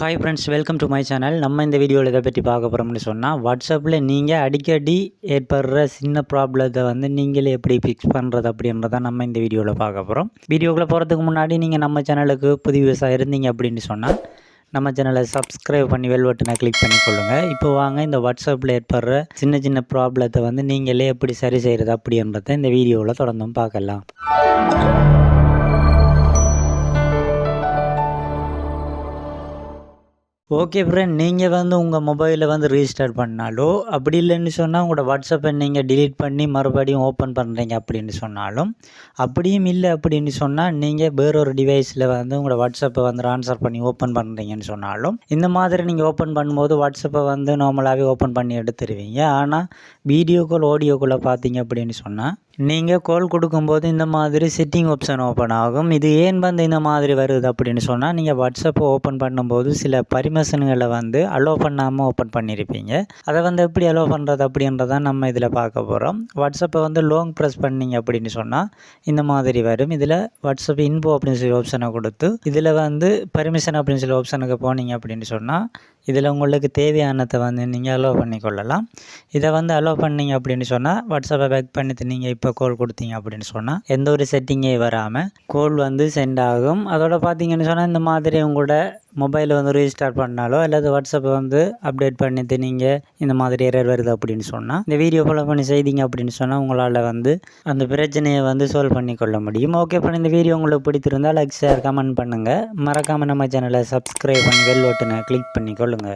Hi friends welcome to my channel நம்ம இந்த வீடியோவில் இதை பற்றி பார்க்க போகிறோம்னு சொன்னால் வாட்ஸ்அப்பில் நீங்கள் அடிக்கடி ஏற்படுற சின்ன ப்ராப்ளத்தை வந்து நீங்களே எப்படி ஃபிக்ஸ் பண்ணுறது அப்படின்றத நம்ம இந்த வீடியோவில் பார்க்க போகிறோம் வீடியோக்குள்ளே போகிறதுக்கு முன்னாடி நீங்கள் நம்ம சேனலுக்கு புது விவசாயம் இருந்தீங்க அப்படின்னு சொன்னால் நம்ம சேனலை சப்ஸ்கிரைப் பண்ணி வெல் பட்டனை கிளிக் பண்ணி கொள்ளுங்கள் இப்போ வாங்க இந்த வாட்ஸ்அப்பில் ஏற்படுற சின்ன சின்ன ப்ராப்ளத்தை வந்து நீங்களே எப்படி சரி செய்கிறது அப்படின்றத இந்த வீடியோவில் தொடர்ந்தும் பார்க்கலாம். ஓகே ஃப்ரெண்ட் நீங்கள் வந்து உங்கள் மொபைலை வந்து ரீஸ்டார்ட் பண்ணாலோ அப்படி இல்லைன்னு சொன்னால் உங்களோட வாட்ஸ்அப்பை நீங்கள் டிலீட் பண்ணி மறுபடியும் ஓப்பன் பண்ணுறீங்க அப்படின்னு சொன்னாலும் அப்படியும் இல்லை அப்படின்னு சொன்னால் நீங்கள் வேறொரு டிவைஸில் வந்து உங்களோட வாட்ஸ்அப்பை வந்து ட்ரான்ஸ்ஃபர் பண்ணி ஓப்பன் பண்ணுறீங்கன்னு சொன்னாலும் இந்த மாதிரி நீங்கள் ஓப்பன் பண்ணும்போது வாட்ஸ்அப்பை வந்து நார்மலாகவே ஓப்பன் பண்ணி எடுத்துருவீங்க. ஆனால் வீடியோ கால் ஆடியோ காலை பார்த்தீங்க அப்படின்னு சொன்னால் நீங்கள் கால் கொடுக்கும்போது இந்த மாதிரி செட்டிங் ஆப்ஷன் ஓப்பன் ஆகும். இது ஏன் வந்து இந்த மாதிரி வருது அப்படின்னு சொன்னால் நீங்கள் வாட்ஸ்அப்பை ஓப்பன் பண்ணும்போது சில பரிமிஷன்களை வந்து அலோவ் பண்ணாமல் ஓப்பன் பண்ணியிருப்பீங்க அதை வந்து எப்படி அலோவ் பண்ணுறது அப்படின்றத நம்ம இதில் பார்க்க போகிறோம் வாட்ஸ்அப்பை வந்து லாங் ப்ரெஸ் பண்ணீங்க அப்படின்னு சொன்னால் இந்த மாதிரி வரும். இதில் வாட்ஸ்அப் இன்போ அப்படின்னு சொல்லி ஆப்ஷனை கொடுத்து இதில் வந்து பர்மிஷன் அப்படின்னு சொல்லி ஆப்ஷனுக்கு போனீங்க அப்படின்னு சொன்னால் இதில் உங்களுக்கு தேவையானதை வந்து நீங்கள் அலோவ் பண்ணிக்கொள்ளலாம். இதை வந்து அலோவ் பண்ணீங்க அப்படின்னு சொன்னால் வாட்ஸ்அப்பை பேக் பண்ணிட்டு நீங்கள் இப்போ கோல் கொடுத்தீங்க அப்படின்னு சொன்னால் எந்த ஒரு செட்டிங்கே வராமல் கோல் வந்து சென்ட் ஆகும். அதோட பார்த்தீங்கன்னு சொன்னால் இந்த மாதிரி உங்களோட மொபைலை வந்து ரீஸ்டார்ட் பண்ணாலோ அல்லது வாட்ஸ்அப்பை வந்து அப்டேட் பண்ணிட்டு நீங்கள் இந்த மாதிரி எரர் வருது அப்படின்னு சொன்னால் இந்த வீடியோ ஃபாலோ பண்ணி செய்தீங்க அப்படின்னு சொன்னால் உங்களால் வந்து அந்த பிரச்சனையை வந்து சால்வ் பண்ணி கொள்ள முடியும். ஓகே பண்ணி இந்த வீடியோ உங்களுக்கு பிடித்திருந்தால் லைக் ஷேர் கமெண்ட் பண்ணுங்கள் மறக்காமல் நம்ம சேனலை சப்ஸ்கிரைப் பண்ணி வெல் ஓட்டுனை கிளிக் பண்ணி கொள்ளுங்கள்